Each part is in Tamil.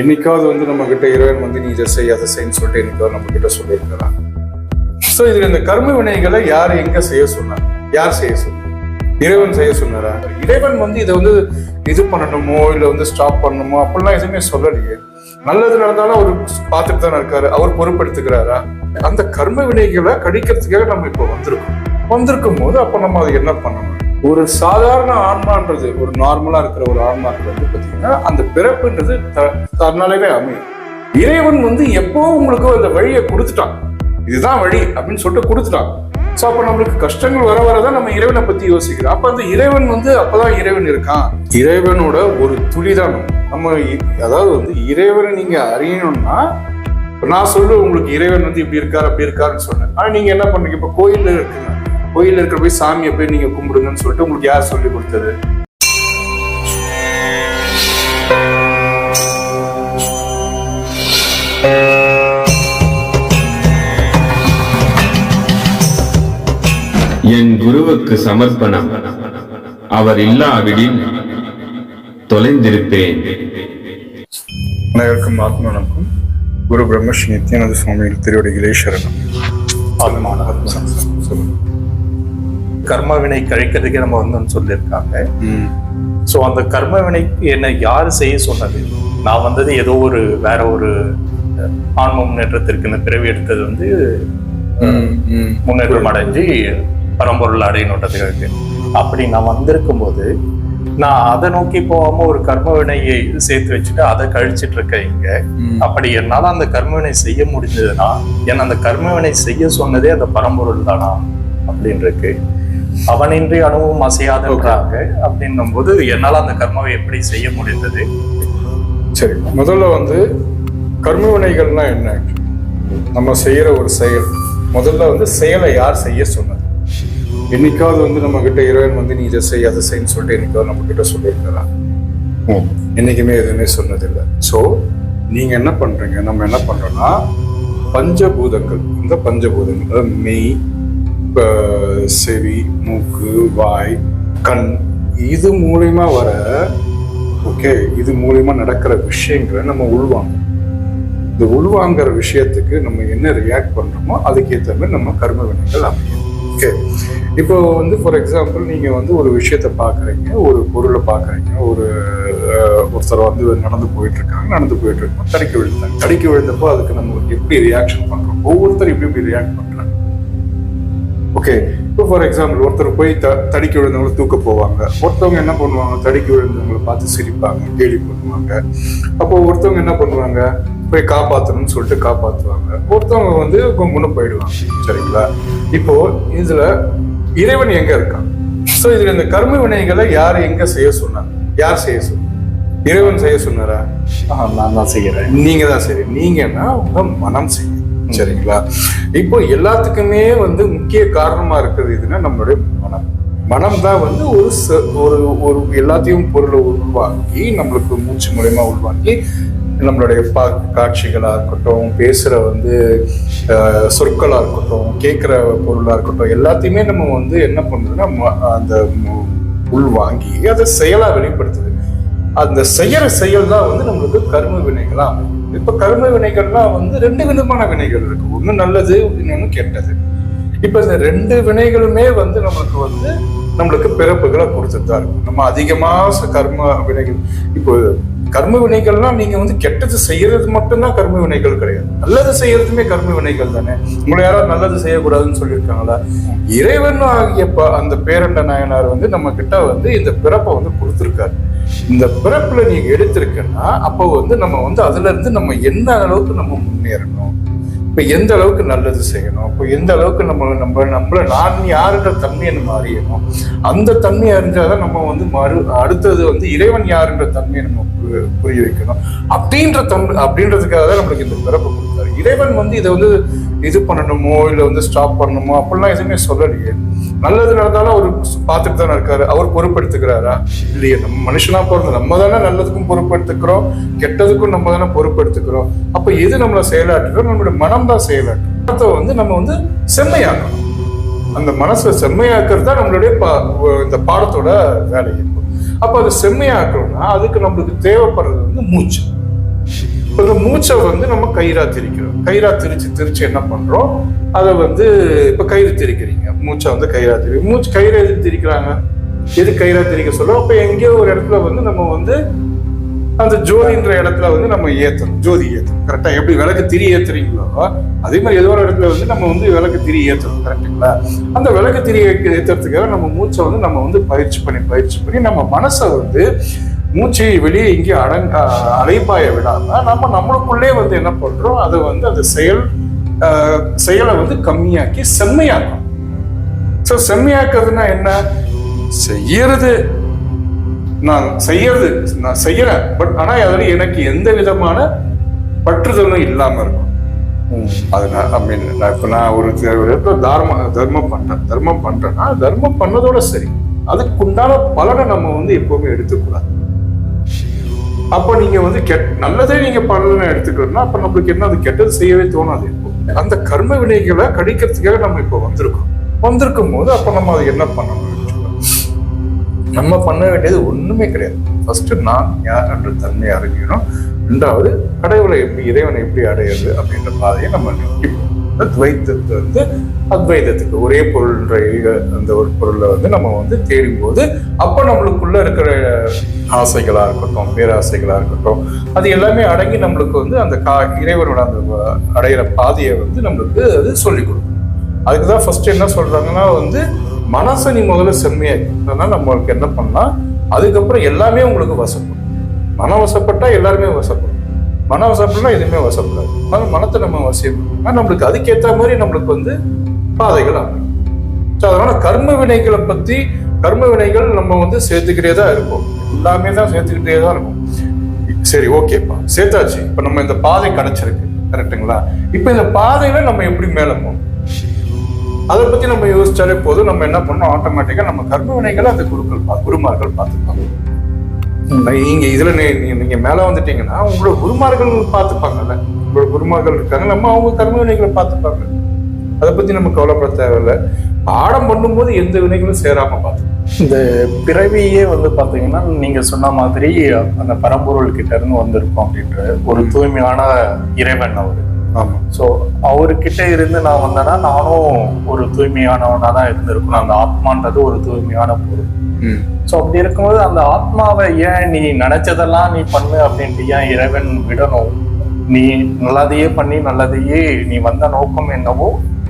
என்னைக்காவது வந்து நம்ம கிட்ட இறைவன் வந்து நீ இதை செய் அதை செய்ன்னு சொல்லிட்டு என்னைக்காவது நம்ம கிட்ட சொல்லியிருக்கிறான் ஸோ இதுல இந்த கர்ம வினைகளை யார் எங்க செய்ய சொன்னார்? யார் செய்ய சொன்னார்? இறைவன் செய்ய சொன்னாரா? இறைவன் வந்து இதை வந்து இது பண்ணணுமோ இல்லை வந்து ஸ்டாப் பண்ணணுமோ அப்படிலாம் எதுவுமே சொல்லலையே. நல்லது நடந்தாலும் அவர் பார்த்துட்டு தானே இருக்காரு அவர் பொறுப்பெடுத்துக்கிறாரா அந்த கர்ம வினைகளை கடிக்கிறதுக்காக நம்ம இப்போ வந்திருக்கோம். வந்திருக்கும் போது அப்போ நம்ம அதை என்ன பண்ணணும்? ஒரு சாதாரண ஆன்மான்றது ஒரு நார்மலா இருக்கிற ஒரு ஆன்மான்றது வந்து பாத்தீங்கன்னா அந்த பிறப்புன்றது த- தன்னாலே அமையும். இறைவன் வந்து எப்போ உங்களுக்கு அந்த வழியை கொடுத்துட்டான் இதுதான் வழி அப்படின்னு சொல்லிட்டு கொடுத்துட்டான். ஸோ அப்போ நம்மளுக்கு கஷ்டங்கள் வர வரதான் நம்ம இறைவனை பத்தி யோசிக்கிறோம். அப்ப அந்த இறைவன் வந்து அப்பதான் இறைவன் இருக்கான். இறைவனோட ஒரு துளிதான் நம்ம அதாவது வந்து இறைவனை நீங்க அறியணும்னா நான் சொல்லுவேன் உங்களுக்கு இறைவன் வந்து இப்படி இருக்காரு அப்படி இருக்காருன்னு சொன்னேன். ஆனா நீங்க என்ன பண்ணுறீங்க? இப்ப கோயிலில் இருக்குங்க. கோயில்ல இருக்கிற போய் சாமியை போய் நீங்க கும்பிடுங்கன்னு சொல்லிட்டு உங்களுக்கு யார் சொல்லி கொடுத்தது? என் குருவுக்கு சமர்ப்பணம். அவர் இல்லாவிடில் தொலைந்திருப்பேன். அனைவருக்கும் ஆத்ம வணக்கம். குரு பிரம்மஸ்ரீ நித்யானந்த சுவாமிகள் திருவடிகளே சரணம். ஆத்மான சொல்லுங்க. கர்ம வினை கழிக்கிறதுக்கே நம்ம வந்து சொல்லியிருக்காங்க. ஸோ அந்த கர்ம வினை என்னை யார் செய்ய சொன்னது? நான் வந்தது ஏதோ ஒரு வேற ஒரு ஆன்ம முன்னேற்றத்திற்கு இந்த பிறவி எடுத்தது வந்து. முன்னேற்றம் அடைஞ்சு பரம்பொருள் அடையணுன்றதுக்காக அப்படி நான் வந்திருக்கும் போது நான் அதை நோக்கி போகாம ஒரு கர்ம வினையை சேர்த்து வச்சுட்டு அதை கழிச்சிட்டு இருக்கேன் இங்க. அப்படி என்னால அந்த கர்மவினை செய்ய முடிஞ்சதுன்னா என்ன அந்த கர்மவினை செய்ய சொன்னதே அந்த பரம்பொருள் தானா? அப்படின்னு இருக்கு அவனின்றி அணுவும் அசையாதுன்றாங்க அப்படின்னும் போது என்னால அந்த கர்மாவை எப்படி செய்ய முடிந்தது? சரி முதல்ல வந்து கர்ம வினைகள்னா என்ன? நம்ம செய்யற ஒரு செயல். முதல்ல வந்து செயலை யார் செய்ய சொன்னது? என்னைக்காவது வந்து நம்ம கிட்ட இறைவன் வந்து நீ இதை செய் அதை செய்ன்னு சொல்லிட்டு என்னைக்காவது நம்ம கிட்ட சொல்லியிருக்கிறா என்னைக்குமே எதுவுமே சொன்னதில்லை. ஸோ நீங்க என்ன பண்றீங்க? நம்ம என்ன பண்றோம்னா பஞ்சபூதங்கள். இந்த பஞ்சபூதங்கள் அதாவது மெய் செவி மூக்கு வாய் கண் இது மூலயமா வர ஓகே இது மூலயமா நடக்கிற விஷயங்களை நம்ம உள்வாங்க இந்த உள்வாங்கிற விஷயத்துக்கு நம்ம என்ன ரியாக்ட் பண்றோமோ அதுக்கேற்ற மாதிரி நம்ம கர்ம வினைகள் அமையும். ஓகே இப்போ வந்து ஃபார் எக்ஸாம்பிள் நீங்க வந்து ஒரு விஷயத்த பாக்குறீங்க ஒரு பொருளை பாக்குறீங்க ஒரு ஒருத்தர் வந்து நடந்து போயிட்டு இருக்காங்க நடந்து போயிட்டு இருக்கோம் விழுந்தாங்க. தடிக்க விழுந்தப்போ அதுக்கு நம்ம எப்படி ரியாக்ஷன் பண்றோம்? ஒவ்வொருத்தரும் எப்படி எப்படி ரியாக்ட் பண்றாங்க. ஓகே இப்போ ஃபார் எக்ஸாம்பிள் ஒருத்தர் போய் த தடிக்க விழுந்தவங்களை தூக்க போவாங்க. ஒருத்தவங்க என்ன பண்ணுவாங்க? தடிக்க விழுந்தவங்களை பார்த்து சிரிப்பாங்க கேலி பண்ணுவாங்க. அப்போ ஒருத்தவங்க என்ன பண்ணுவாங்க? போய் காப்பாற்றணும்னு சொல்லிட்டு காப்பாற்றுவாங்க ஒருத்தவங்க வந்து கும்புன்னு போயிடுவாங்க. சரிங்களா? இப்போ இதுல இறைவன் எங்க இருக்கான்? ஸோ இதுல இந்த கர்ம வினைகளை யார் எங்க செய்ய சொன்னாங்க யார் செய்ய சொன்னாங்க இறைவன் செய்ய சொன்னாரா? ஆஹ், நான் தான் செய்யறேன். நீங்க தான் சரி நீங்கன்னா உங்க மனம் செய்யும் சரிங்களா? இப்போ எல்லாத்துக்குமே வந்து முக்கிய காரணமா இருக்கிறது எதுன்னா நம்மளுடைய மனம். மனம் தான் வந்து ஒரு ச- ஒரு ஒரு எல்லாத்தையும் பொருளை உருவாக்கி நம்மளுக்கு மூச்சு மூலயமா உருவாக்கி நம்மளுடைய பா காட்சிகளாக இருக்கட்டும் பேசுகிற வந்து சொற்களாக இருக்கட்டும் கேட்குற பொருளாக இருக்கட்டும் எல்லாத்தையுமே நம்ம வந்து என்ன பண்ணுறதுன்னா ம- அந்த உள்வாங்கி அதை செயலாக வெளிப்படுத்துது. அந்த செய்கிற செயல் தான் வந்து நம்மளுக்கு கர்ம வினைகளாக அமையும். இப்ப கர்ம வினைகள்லாம் வந்து ரெண்டு விதமான வினைகள் இருக்கு. ஒண்ணு நல்லது இன்னொன்னு கெட்டது. இப்ப இந்த ரெண்டு வினைகளுமே வந்து நமக்கு வந்து நம்மளுக்கு பிறப்புகளை கொடுத்துட்டு தான் இருக்கும். நம்ம அதிகமாக கர்ம வினைகள் இப்போ கர்ம வினைகள்லாம் நீங்க வந்து கெட்டது செய்யறது மட்டும்தான் கர்ம வினைகள் கிடையாது. நல்லது செய்யறதுமே கர்ம வினைகள் தானே. உங்களை யாராவது நல்லது செய்யக்கூடாதுன்னு சொல்லியிருக்காங்களா? இறைவன் ஆகிய அந்த பேரண்ட நாயனார் வந்து நம்ம கிட்ட வந்து இந்த பிறப்பை வந்து கொடுத்துருக்காரு. இந்த பிறப்புல நீங்க எடுத்திருக்கன்னா அப்போ வந்து நம்ம வந்து அதுல இருந்து நம்ம எந்த அளவுக்கு நம்ம முன்னேறணும்? இப்ப எந்த அளவுக்கு நல்லது செய்யணும்? இப்போ எந்த அளவுக்கு நம்ம நம்ம நம்மள நான் யாருன்ற தன்மையை நம்ம அறியணும்? அந்த தன்மையை அறிஞ்சாதான் நம்ம வந்து மறு அடுத்தது வந்து இறைவன் யாருன்ற தன்மையை நம்ம பு- புரிய வைக்கணும். அப்படின்ற தன் அப்படின்றதுக்காக தான் நம்மளுக்கு இந்த பிறப்பு கொடுத்தாரு. இறைவன் வந்து இதை வந்து இது பண்ணணுமோ இல்லை வந்து ஸ்டாப் பண்ணணுமோ அப்படிலாம் எதுவுமே சொல்லலையே. நல்லது நடந்தாலும் அவர் பார்த்துட்டு தானே இருக்காரு. அவர் பொறுப்பெடுத்துக்கிறாரா? இல்லையே நம்ம மனுஷனா பிறந்த நம்ம தானே நல்லதுக்கும் பொறுப்பெடுத்துக்கிறோம் கெட்டதுக்கும் நம்ம தானே பொறுப்பெடுத்துக்கிறோம். அப்ப எது நம்மளை செயலாற்றுறோம் நம்மளுடைய மனம் தான் செயலாற்று வந்து நம்ம வந்து செம்மையாக்கணும். அந்த மனசை செம்மையாக்குறது தான் நம்மளுடைய பா- இந்த பாடத்தோட வேலை. இருக்கும் அப்போ அதை செம்மையாக்கணும்னா அதுக்கு நம்மளுக்கு தேவைப்படுறது வந்து மூச்சு. இப்போ மூச்சை வந்து நம்ம கயிறா திரிக்கிறோம். கயிறா திரிச்சு திரிச்சு என்ன பண்றோம்? அதை வந்து இப்ப கயிறு திரிக்கிறீங்க. மூச்சை வந்து கயிறா திரி மூச்சு கயிறு எது திரிக்கிறாங்க? எது கயிறா திரிக்க சொல்ல அப்ப எங்கேயோ ஒரு இடத்துல வந்து நம்ம வந்து அந்த ஜோதின்ற இடத்துல வந்து நம்ம ஏத்தணும். ஜோதி ஏத்தணும். கரெக்டா எப்படி விளக்கு திரி ஏத்துறீங்களோ அதே மாதிரி ஏதோ ஒரு இடத்துல வந்து நம்ம வந்து விளக்கு திரி ஏத்தணும். கரெக்டுங்களா அந்த விளக்கு திரி ஏத்த- ஏத்துறதுக்காக நம்ம மூச்சை வந்து நம்ம வந்து பயிற்சி பண்ணி பயிற்சி பண்ணி நம்ம மனசை வந்து மூச்சை வெளியே இங்கே அடங்க அலைப்பாய விடாமல் நம்ம நம்மளுக்குள்ளே வந்து என்ன பண்ணுறோம் அதை வந்து அந்த செயல் செயலை வந்து கம்மியாக்கி செம்மையாக்கும். ஸோ செம்மையாக்குறதுனா என்ன? செய்யறது. நான் செய்யறது நான் செய்யறேன். பட் ஆனால் அதில் எனக்கு எந்த விதமான பற்றுதலும் இல்லாமல் இருக்கும். அது ஐ மீன் இப்போ நான் ஒரு தி- தார்ம தர்மம் பண்ணேன் தர்மம் பண்ணுறேன்னா தர்மம் பண்ணதோட சரி. அதுக்குண்டான பலனை நம்ம வந்து எப்போவுமே எடுத்துக்கூடாது. அப்போ நீங்க வந்து கெட் நல்லதே நீங்க பண்ணலன்னு எடுத்துக்கணும்னா அப்ப நம்மளுக்கு என்ன அது கெட்டது செய்யவே தோணாது. இப்போ அந்த கர்ம வினைகளை கடிக்கிறதுக்காக நம்ம இப்போ வந்திருக்கோம். வந்திருக்கும் போது அப்ப நம்ம அதை என்ன பண்ணணும்? நம்ம பண்ண வேண்டியது ஒண்ணுமே கிடையாது. ஃபர்ஸ்ட் நான் யார் என்ற தன்மையை அறிஞ்சிக்கணும் ரெண்டாவது கடவுளை எப்படி இறைவனை எப்படி அடையிறது அப்படின்ற பாதையை நம்ம நிற்கிப்போம் துவைத்தத்தை வந்து அத்வைதத்துக்கு. ஒரே பொருள்ன்ற அந்த ஒரு பொருளை வந்து நம்ம வந்து தேடும்போது அப்போ நம்மளுக்குள்ள இருக்கிற ஆசைகளா இருக்கட்டும் பேராசைகளா இருக்கட்டும் அது எல்லாமே அடங்கி நம்மளுக்கு வந்து அந்த கா இறைவனோட அந்த அடையிற பாதையை வந்து நம்மளுக்கு அது சொல்லிக் கொடுக்கும். அதுக்கு தான் ஃபர்ஸ்ட் என்ன சொல்றாங்கன்னா வந்து மனசை நீ முதல்ல செம்மையாக்கி நம்மளுக்கு என்ன பண்ணலாம் அதுக்கப்புறம் எல்லாமே உங்களுக்கு வசப்படும். மனம் வசப்பட்டா எல்லாருமே வசப்படும். மனம் வசப்படலாம் எதுவுமே வசப்படாது. மன மனத்தை நம்ம வசியம் ஆனால் நம்மளுக்கு அதுக்கேற்ற மாதிரி நம்மளுக்கு வந்து பாதைகள் அமையும். ஸோ அதனால கர்ம வினைகளை பத்தி கர்ம வினைகள் நம்ம வந்து சேர்த்துக்கிட்டே தான் இருப்போம். எல்லாமே தான் சேர்த்துக்கிட்டே தான் இருக்கும் சரி ஓகேப்பா சேர்த்தாச்சு. இப்போ நம்ம இந்த பாதை கிடைச்சிருக்கு. கரெக்ட்டுங்களா? இப்போ இந்த பாதையில நம்ம எப்படி மேலே போகணும்? அதை பத்தி நம்ம யோசிச்சாலே போதும். நம்ம என்ன பண்ணோம்? ஆட்டோமேட்டிக்கா நம்ம கர்ம வினைகளை அந்த குருக்கள் பா- குருமார்கள் பார்த்துப்பாங்க. நீங்க இதுல நீ- நீ- நீங்க மேல வந்துட்டீங்கன்னா உங்களோட குருமார்கள் பார்த்துப்பாங்கல்ல. உங்களோட குருமார்கள் இருக்காங்க நம்ம அவங்க கர்ம வினைகளை பார்த்துப்பாங்க. அதை பத்தி நம்ம கவலைப்பட தேவையில்லை. பாடம் பண்ணும்போது எந்த வினைகளும் சேராம பார்த்து இந்த பிறவியே வந்து பாத்தீங்கன்னா நீங்க சொன்ன மாதிரி அந்த பரம்பொருள் கிட்ட இருந்து வந்திருக்கோம் அப்படின்ற ஒரு தூய்மையான இறைவன் அவரு. ஸோ அவர்கிட்ட இருந்து நான் வந்தேன்னா நானும் ஒரு தூய்மையானவனா தான் இருந்திருக்கணும். அந்த ஆத்மான்றது ஒரு தூய்மையான பொருள். ஸோ அப்படி இருக்கும்போது அந்த ஆத்மாவை ஏன் நீ நினைச்சதெல்லாம் நீ பண்ணு அப்படின்ட்டு ஏன் இறைவன் விடணும்? நீ நல்லதையே பண்ணி நல்லதையே நீ வந்த நோக்கம் என்னவோ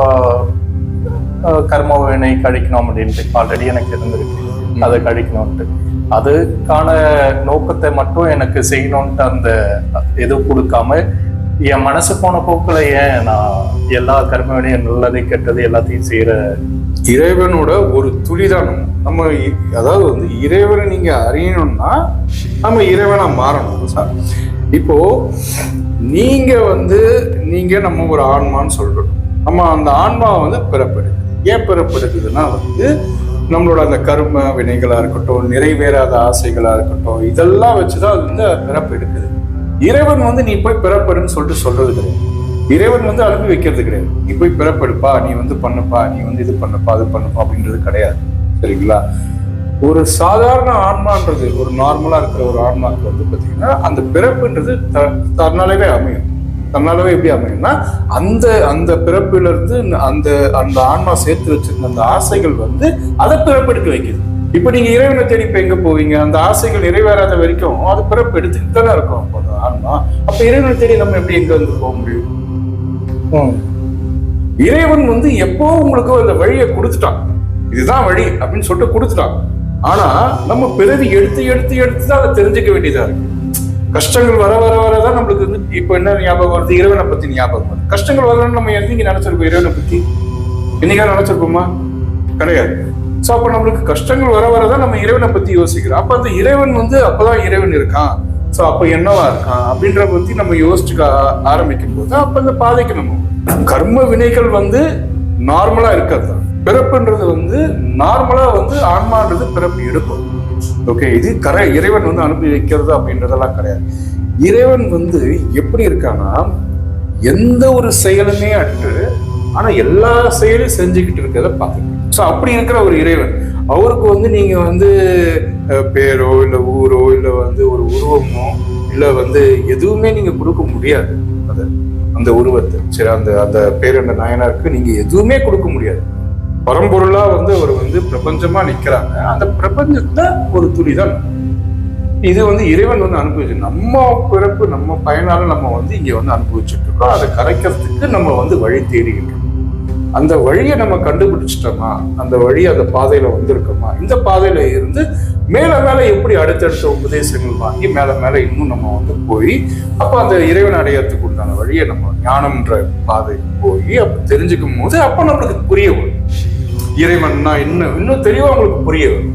ஆஹ், ஆஹ், கர்ம வினை கழிக்கணும் அப்படின்ட்டு. ஆல்ரெடி எனக்கு இருந்திருக்கு. அதை கழிக்கணும்ட்டு. அதுக்கான நோக்கத்தை மட்டும் எனக்கு செய்யணும்ட்டு அந்த இது கொடுக்காம என் மனசு போன போக்கில் ஏன் நான் எல்லா கர்மவினையும் நல்லது கெட்டது எல்லாத்தையும் செய்கிற இறைவனோட ஒரு துளிதானம் நம்ம அதாவது வந்து இறைவனை நீங்க அறியணும்னா நம்ம இறைவனா மாறணும் சார் இப்போ நீங்க வந்து நீங்க நம்ம ஒரு ஆன்மான்னு சொல்றோம். நம்ம அந்த ஆன்மா வந்து பிறப்பெடுக்குது. ஏன் பிறப்பெடுக்குதுன்னா வந்து நம்மளோட அந்த கர்ம வினைகளா இருக்கட்டும் நிறைவேறாத ஆசைகளா இருக்கட்டும் இதெல்லாம் வச்சுதான் அது வந்து பிறப்பு எடுக்குது இறைவன் வந்து நீ போய் பிறப்படுன்னு சொல்லிட்டு சொல்றது கிடையாது. இறைவன் வந்து அனுப்பி வைக்கிறது கிடையாது. நீ போய் பிறப்படுப்பா நீ வந்து பண்ணுப்பா நீ வந்து இது பண்ணுப்பா அது பண்ணுப்பா அப்படின்றது கிடையாது. சரிங்களா? ஒரு சாதாரண ஆன்மான்றது ஒரு நார்மலா இருக்கிற ஒரு ஆன்மாக்கு வந்து பாத்தீங்கன்னா அந்த பிறப்புன்றது த- தன்னாலவே அமையும். தன்னாலவே எப்படி அமையும்னா அந்த அந்த பிறப்புல இருந்து அந்த அந்த ஆன்மா சேர்த்து வச்சிருந்த அந்த ஆசைகள் வந்து அதை பிறப்பெடுக்க வைக்குது. இப்ப நீங்க இறைவனை தேடி இப்ப எங்க போவீங்க? அந்த ஆசைகள் நிறைவேறாத வரைக்கும் அது பிறப்பு எடுத்துக்கிட்டு தானே இருக்கும் அப்போதான். ஆன்மா அப்ப இறைவனை தேடி நம்ம எப்படி எங்க வந்து போக முடியும்? இறைவன் வந்து எப்போ உங்களுக்கு அந்த வழியை கொடுத்துட்டான்? இதுதான் வழி அப்படின்னு சொல்லிட்டு கொடுத்துட்டான். ஆனா நம்ம பிறவி எடுத்து எடுத்து எடுத்து தான் அதை தெரிஞ்சுக்க வேண்டியதா இருக்கு. கஷ்டங்கள் வர வர வர தான் நம்மளுக்கு வந்து இப்போ என்ன ஞாபகம் வருது? இறைவனை பத்தி ஞாபகம் வருது. கஷ்டங்கள் வரணும்னு நம்ம என்னைக்கு நினைச்சிருக்கோம் இறைவனை பத்தி? என்னைக்கா நினைச்சிருக்கோமா? கிடையாது. சோ அப்ப நம்மளுக்கு கஷ்டங்கள் வர வர தான் நம்ம இறைவனை பத்தி யோசிக்கிறோம். அப்ப அந்த இறைவன் வந்து அப்பதான் இறைவன் இருக்கான். ஸோ அப்போ என்னவா இருக்கான் அப்படின்ற பத்தி நம்ம யோசிச்சு ஆரம்பிக்கும் போது அப்ப இந்த பாதைக்கு நம்ம கர்ம வினைகள் வந்து நார்மலா இருக்கிறது தான். பிறப்புன்றது வந்து நார்மலா வந்து ஆன்மான்றது பிறப்பு எடுக்கும். ஓகே இது கர இறைவன் வந்து அனுப்பி வைக்கிறது அப்படின்றதெல்லாம் கிடையாது. இறைவன் வந்து எப்படி இருக்கான்னா எந்த ஒரு செயலுமே அற்று ஆனா எல்லா செயலையும் செஞ்சுக்கிட்டு இருக்கிறத பார்த்துக்கணும். ஸோ அப்படி இருக்கிற ஒரு இறைவன் அவருக்கு வந்து நீங்க வந்து பேரோ இல்லை ஊரோ இல்லை வந்து ஒரு உருவமோ இல்லை வந்து எதுவுமே நீங்கள் கொடுக்க முடியாது. அதை அந்த உருவத்தை. சரி அந்த அந்த பேரண்ட நாயனாருக்கு நீங்கள் எதுவுமே கொடுக்க முடியாது. பரம்பொருளாக வந்து அவர் வந்து பிரபஞ்சமாக நிற்கிறாங்க அந்த பிரபஞ்சத்தை ஒரு துளி தான் இது வந்து இறைவன் வந்து அனுபவிச்சு நம்ம பிறப்பு நம்ம பயனால நம்ம வந்து இங்கே வந்து அனுபவிச்சுட்டு இருக்கோம் அதை கரைக்கிறதுக்கு நம்ம வந்து வழி தேடிக்கிட்டு அந்த வழியை நம்ம கண்டுபிடிச்சிட்டோமா? அந்த வழி அந்த பாதையில வந்திருக்கோமா? இந்த பாதையில இருந்து மேலே மேலே எப்படி அடுத்தடுத்த உபதேசங்கள் வாங்கி மேலே மேலே இன்னும் நம்ம வந்து போய் அப்போ அந்த இறைவன் அடையறதுக்கு உண்டான வழியை நம்ம ஞானம்ன்ற பாதை போய் அப்போ தெரிஞ்சுக்கும் போது அப்போ நம்மளுக்கு புரிய வரும். இறைவன்னா இன்னும் இன்னும் தெரியும் உங்களுக்கு புரிய வரும்.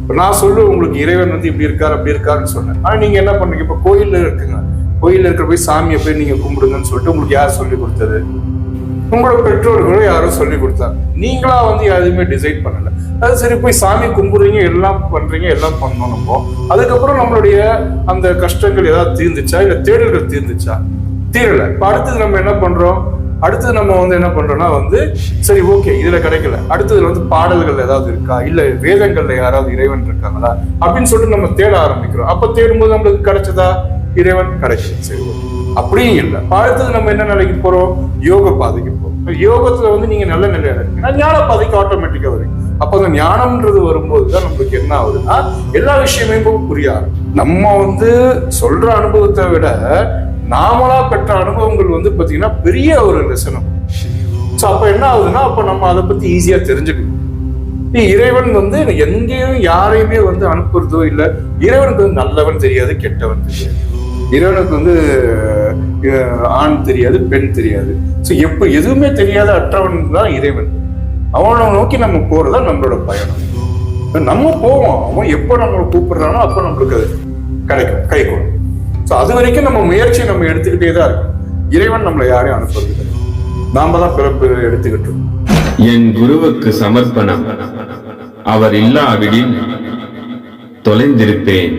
இப்போ நான் சொல்லு உங்களுக்கு இறைவன் வந்து இப்படி இருக்கார் அப்படி இருக்காருன்னு சொன்னேன். ஆனால் நீங்கள் என்ன பண்ணுங்க? இப்போ கோயிலில் இருக்குங்க. கோயிலில் இருக்கிற போய் சாமியை போய் நீங்கள் கும்பிடுங்கன்னு சொல்லிட்டு உங்களுக்கு யார் சொல்லி கொடுத்தது? உங்களோட பெற்றோர்களும் யாரும் சொல்லி கொடுத்தாங்க நீங்களா வந்து எதுவுமே டிசைட் பண்ணல. அது சரி போய் சாமி கும்பிடுறீங்க எல்லாம் பண்றீங்க எல்லாம் பண்ணணும் நம்ம. அதுக்கப்புறம் நம்மளுடைய அந்த கஷ்டங்கள் ஏதாவது தீர்ந்துச்சா? இல்ல தேடல்கள் தீர்ந்துச்சா? தீரல. இப்ப அடுத்தது நம்ம என்ன பண்றோம்? அடுத்தது நம்ம வந்து என்ன பண்றோம்னா வந்து சரி ஓகே இதுல கிடைக்கல. அடுத்தது வந்து பாடல்கள் ஏதாவது இருக்கா? இல்ல வேதங்கள்ல யாராவது இறைவன் இருக்காங்களா? அப்படின்னு சொல்லிட்டு நம்ம தேட ஆரம்பிக்கிறோம். அப்ப தேடும்போது நம்மளுக்கு கிடைச்சதா? இறைவன் கிடைச்சி. சரி ஓகே அப்படியும் இல்லை. அடுத்தது நம்ம என்ன நிலைக்கு போறோம்? யோக பாதைக்கு போறோம். யோகத்துல வந்து நீங்க நல்ல நிலையில இருக்கீங்க. ஞான பாதைக்கு ஆட்டோமேட்டிக்கா வருவீங்க அப்ப அந்த ஞானம்ன்றது வரும்போது தான் நம்மளுக்கு என்ன ஆகுதுன்னா எல்லா விஷயமே புரியாது புரிய நம்ம வந்து சொல்ற அனுபவத்தை விட நாமளா பெற்ற அனுபவங்கள் வந்து பாத்தீங்கன்னா பெரிய ஒரு லெசனம் ஸோ அப்ப என்ன ஆகுதுன்னா அப்ப நம்ம அதை பத்தி ஈஸியா தெரிஞ்சுக்கணும். இறைவன் வந்து எங்கேயும் யாரையுமே வந்து அனுப்புறதோ இல்ல இறைவனுக்கு வந்து நல்லவன் தெரியாது கெட்டவன் தெரியாது. இறைவனுக்கு வந்து ஆண் தெரியாது பெண் தெரியாது. ஸோ எப்ப எதுவுமே தெரியாத அற்றவன் தான் இறைவன். அவனை நோக்கி நம்ம போறதா நம்மளோட பயணம். நம்ம போவோம். அவன் எப்போ நம்மளை கூப்பிடுறானோ அப்போ நம்மளுக்கு அது கிடைக்கும் கை கொடுக்கும். ஸோ அது வரைக்கும் நம்ம முயற்சி நம்ம எடுத்துக்கிட்டே தான் இருக்கும். இறைவன் நம்மளை யாரையும் அனுப்புறது நாம தான் பிறப்பு எடுத்துக்கிட்டோம் என் குருவுக்கு சமர்ப்பணம். அவர் இல்லாவிடில் தொலைந்திருப்பேன்.